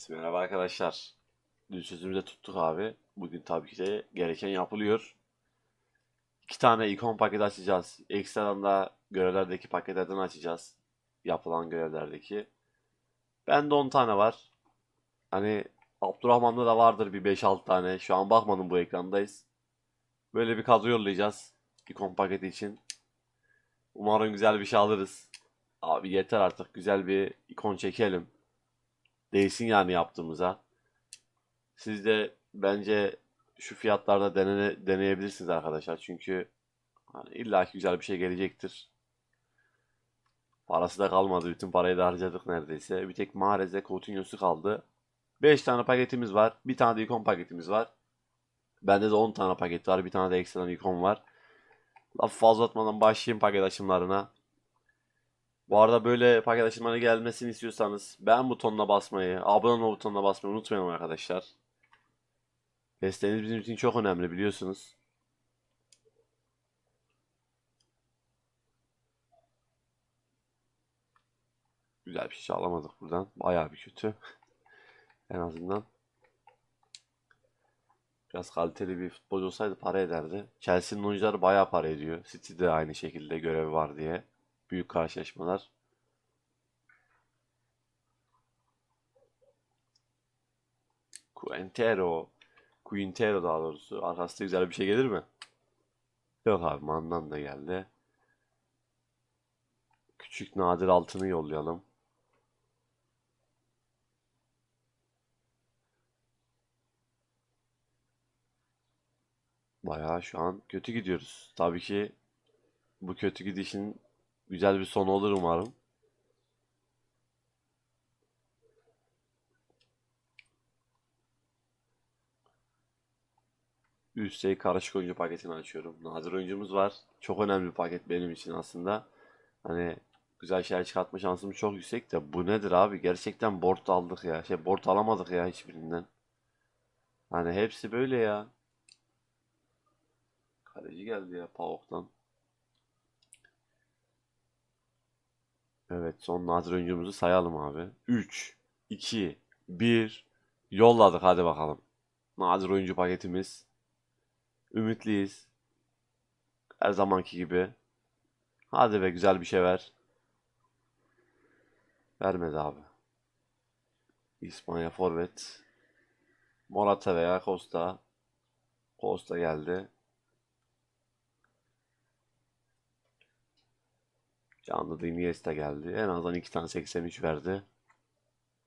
Evet, merhaba arkadaşlar. Dün sözümüzde tuttuk abi. Bugün tabii ki de gereken yapılıyor. İki tane ikon paketi açacağız. Ekstradan da görevlerdeki paketlerden açacağız. Yapılan görevlerdeki. Bende 10 tane var. Hani Abdurrahman'da da vardır bir 5-6 tane. Şu an bakmadım bu ekrandayız. Böyle bir kadro yollayacağız. İkon paketi için. Umarım güzel bir şey alırız. Abi yeter artık. Güzel bir ikon çekelim. Değsin yani yaptığımıza. Siz de bence şu fiyatlarda denene, deneyebilirsiniz arkadaşlar. Çünkü hani illaki güzel bir şey gelecektir. Parası da kalmadı. Bütün parayı da harcadık neredeyse. Bir tek Mahrez'e Coutinho'su kaldı. 5 tane paketimiz var. Bir tane de ikon paketimiz var. Bende de 10 tane paket var. Bir tane de ekstradan ikon var. Lafı fazla atmadan başlayayım paket açımlarına. Bu arada böyle paket açılmaları gelmesini istiyorsanız beğen butonuna basmayı, abone ol butonuna basmayı unutmayın arkadaşlar. Desteğiniz bizim için çok önemli biliyorsunuz. Güzel bir şey alamadık buradan. Bayağı bir kötü. en azından. Biraz kaliteli bir futbolcu olsaydı para ederdi. Chelsea'nin oyuncuları bayağı para ediyor. City de aynı şekilde görevi var diye. Büyük karşılaşmalar. Quintero. Quintero daha doğrusu. Arkasında güzel bir şey gelir mi? Yok abi Mandan da geldi. Küçük nadir altını yollayalım. Bayağı şu an kötü gidiyoruz. Tabii ki bu kötü gidişin güzel bir sonu olur umarım. Üstelik karışık oyuncu paketini açıyorum. Nadir oyuncumuz var. Çok önemli bir paket benim için aslında. Hani güzel şeyler çıkartma şansımız çok yüksek de bu nedir abi? Gerçekten board aldık ya. Şey board alamadık ya hiçbirinden. Hani hepsi böyle ya. Kaleci geldi ya PAOK'tan. Evet son nadir oyuncumuzu sayalım abi. 3, 2, 1 yolladık hadi bakalım. Nadir oyuncu paketimiz. Ümitliyiz. Her zamanki gibi. Hadi be güzel bir şey ver. Vermedi abi. İspanya forvet. Morata veya Costa. Costa geldi. Canlı da Iniesta geldi. En azından iki tane 83 verdi.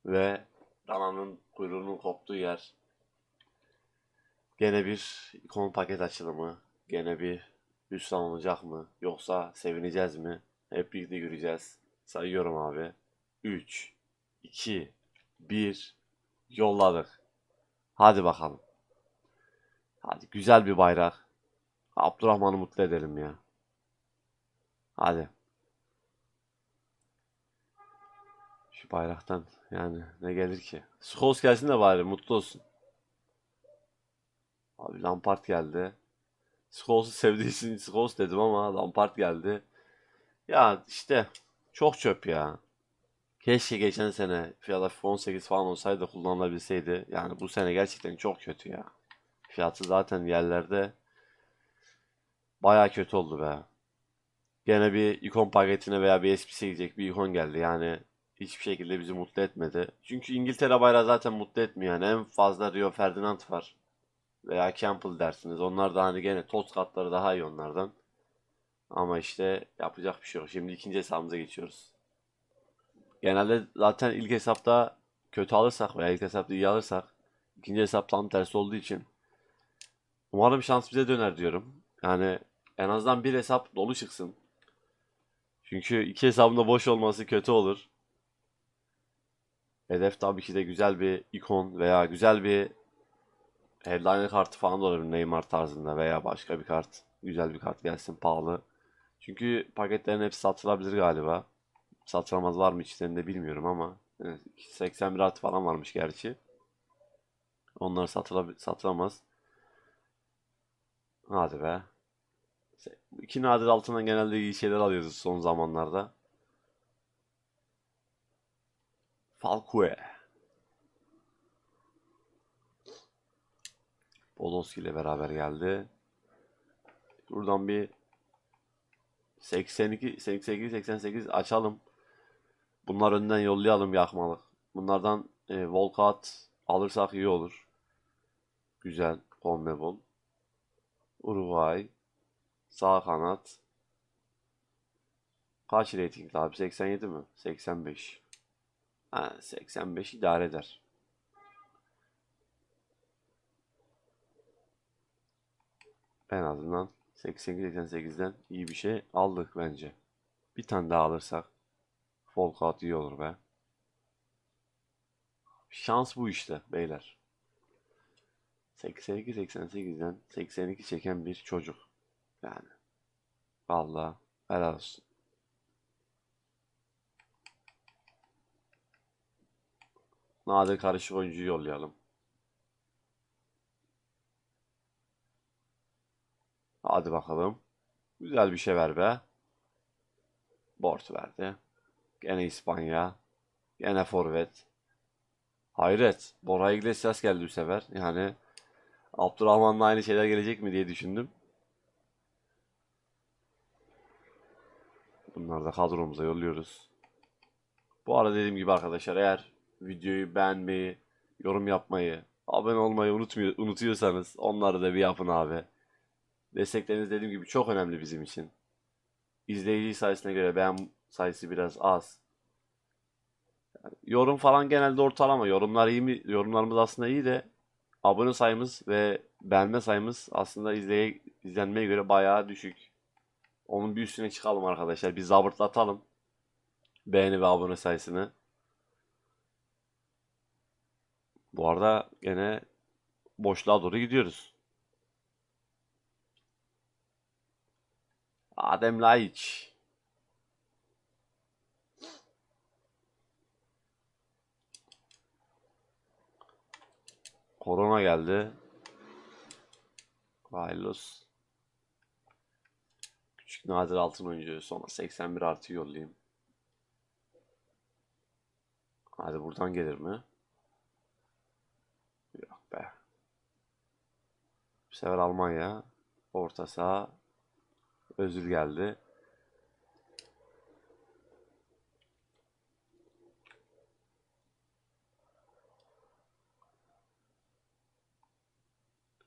Ve dananın kuyruğunun koptuğu yer. Gene bir ikon paket açılımı. Gene bir hüsran olacak mı? Yoksa sevineceğiz mi? Hep birlikte göreceğiz. Sayıyorum abi. 3, 2, 1 yolladık. Hadi bakalım. Hadi güzel bir bayrak. Abdurrahman'ı mutlu edelim ya. Hadi. Bayraktan yani ne gelir ki? Scholes gelsin de bari mutlu olsun. Abi Lampard geldi. Scholes'u sevdiği için Scholes dedim ama Lampard geldi. Ya işte çok çöp ya. Keşke geçen sene ya FIFA 18 falan olsaydı kullanılabilseydi. Yani bu sene gerçekten çok kötü ya. Fiyatı zaten yerlerde baya kötü oldu be. Gene bir ikon paketine veya bir SPC'ye gidecek bir ikon geldi. Yani hiçbir şekilde bizi mutlu etmedi. Çünkü İngiltere bayrağı zaten mutlu etmiyor. Yani en fazla Rio Ferdinand var. Veya Campbell dersiniz. Onlar da hani gene toz katları daha iyi onlardan. Ama işte yapacak bir şey yok. Şimdi ikinci hesabımıza geçiyoruz. Genelde zaten ilk hesapta kötü alırsak veya ilk hesapta iyi alırsak ikinci hesap tam tersi olduğu için umarım şans bize döner diyorum. Yani en azından bir hesap dolu çıksın. Çünkü iki hesabın da boş olması kötü olur. Hedef tabii ki de güzel bir ikon veya güzel bir headliner kartı falan da olabilir Neymar tarzında veya başka bir kart. Güzel bir kart gelsin pahalı. Çünkü paketlerin hepsi satılabilir galiba. Satılamaz var mı içlerinde bilmiyorum ama evet, 81 artı falan varmış gerçi. Onlar satılabil satılamaz. Hadi be. İki nadir altından genelde iyi şeyler alıyoruz son zamanlarda. Falkue. Podolski ile beraber geldi. Buradan bir 82, 88, 88 açalım. Bunlar önden yollayalım yakmalık. Bunlardan e, Volkat alırsak iyi olur. Güzel. Conmebol. Uruguay. Sağ kanat. Kaç ratingli abi? 87 mi? 85. Ha, 85 idare eder. En azından 88-88'den iyi bir şey aldık bence. Bir tane daha alırsak Volkout iyi olur be. Şans bu işte beyler. 82-88'den 82 çeken bir çocuk. Yani. Vallahi helal olsun. Nadir karışık oyuncuyu yollayalım. Hadi bakalım. Güzel bir şey ver be. Bort verdi. Gene İspanya. Gene forvet. Hayret. Bora Iglesias geldi bu sefer. Yani Abdurrahman'la aynı şeyler gelecek mi diye düşündüm. Bunları da kadromuza yolluyoruz. Bu arada dediğim gibi arkadaşlar eğer videoyu beğenmeyi, yorum yapmayı, abone olmayı unutmuyor, unutuyorsanız onları da bir yapın abi. Destekleriniz dediğim gibi çok önemli bizim için. İzleyici sayısına göre beğen sayısı biraz az. Yani yorum falan genelde ortalama. Yorumlar iyi mi? Yorumlarımız aslında iyi de abone sayımız ve beğenme sayımız aslında izleye, izlenmeye göre bayağı düşük. Onun bir üstüne çıkalım arkadaşlar. Bir zabırtlatalım. Beğeni ve abone sayısını. Bu arada gene boşluğa doğru gidiyoruz. Adem Laiç. Korona geldi. Vaylos. Küçük nadir altın oyuncu. Sonra 81 artı yollayayım. Hadi buradan gelir mi? Be. Bu sefer Almanya. Orta saha. Özül geldi.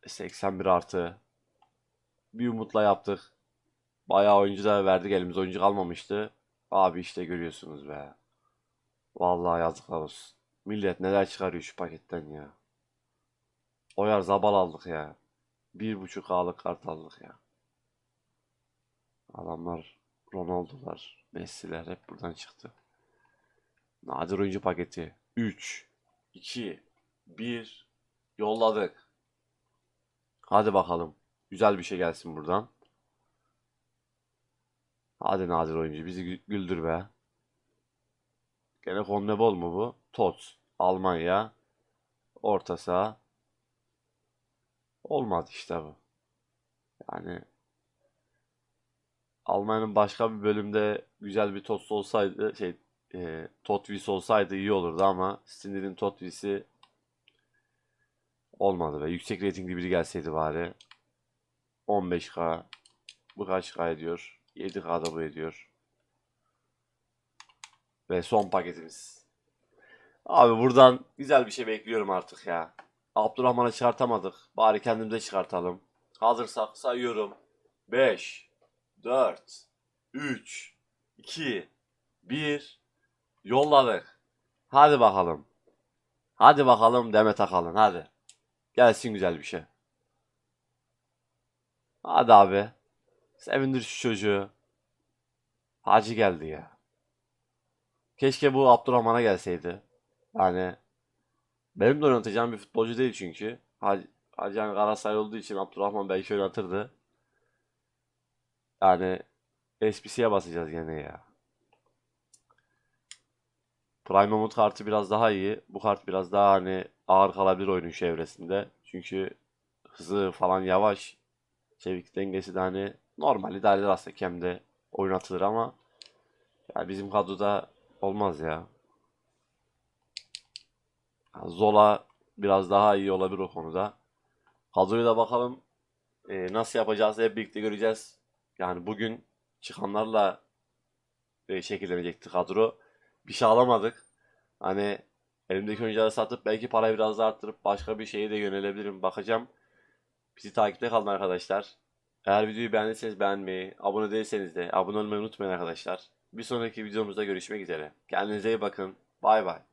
...81 artı... ...bir umutla yaptık. Bayağı oyuncu da verdik elimiz oyuncu kalmamıştı. Abi işte görüyorsunuz be. Vallahi yazıklar olsun. Millet neler çıkarıyor şu paketten ya. Oyar zabal aldık ya. Bir buçuk A'lık kart aldık ya. Adamlar Ronaldo'lar, Messi'ler hep buradan çıktı. Nadir oyuncu paketi. 3, 2, 1 yolladık. Hadi bakalım. Güzel bir şey gelsin buradan. Hadi nadir oyuncu bizi gü- güldür be. Gene Conmebol mu bu? Tots. Almanya. Orta saha. Olmadı işte bu. Yani Almanya'nın başka bir bölümde güzel bir tost olsaydı şey e, Totvis olsaydı iyi olurdu ama Stinder'in Totvis'i olmadı ve yüksek reytingli biri gelseydi bari 15k bu kaç k ediyor? 7k da bu ediyor. Ve son paketimiz. Abi buradan güzel bir şey bekliyorum artık ya Abdurrahman'ı çıkartamadık. Bari kendimize çıkartalım. Hazırsak sayıyorum. 5 4 3 2 1 yolladık. Hadi bakalım. Hadi bakalım Demet Akalın hadi. Gelsin güzel bir şey. Hadi abi. Sevindir şu çocuğu. Hacı geldi ya. Keşke bu Abdurrahman'a gelseydi. Yani benim de oynatacağım bir futbolcu değil çünkü Hacı, Hacı yani Galatasaray olduğu için Abdurrahman belki oynatırdı yani SPC'ye basacağız gene ya. Prime Moment kartı biraz daha iyi. Bu kart biraz daha hani ağır kalabilir oyunun çevresinde. Çünkü hızı falan yavaş. Çevik dengesi de hani normal idare aslında Kem'de oynatılır ama ya bizim kadroda olmaz ya. Zola biraz daha iyi olabilir o konuda. Kadroya da bakalım e, nasıl yapacağız hep birlikte göreceğiz. Yani bugün çıkanlarla e, şekillenecekti kadro. Bir şey alamadık. Hani elimdeki oyuncuları satıp belki parayı biraz daha arttırıp başka bir şeye de yönelebilirim. Bakacağım. Bizi takipte kalın arkadaşlar. Eğer videoyu beğendiyseniz beğenmeyi, abone değilseniz de abone olmayı unutmayın arkadaşlar. Bir sonraki videomuzda görüşmek üzere. Kendinize iyi bakın. Bay bay.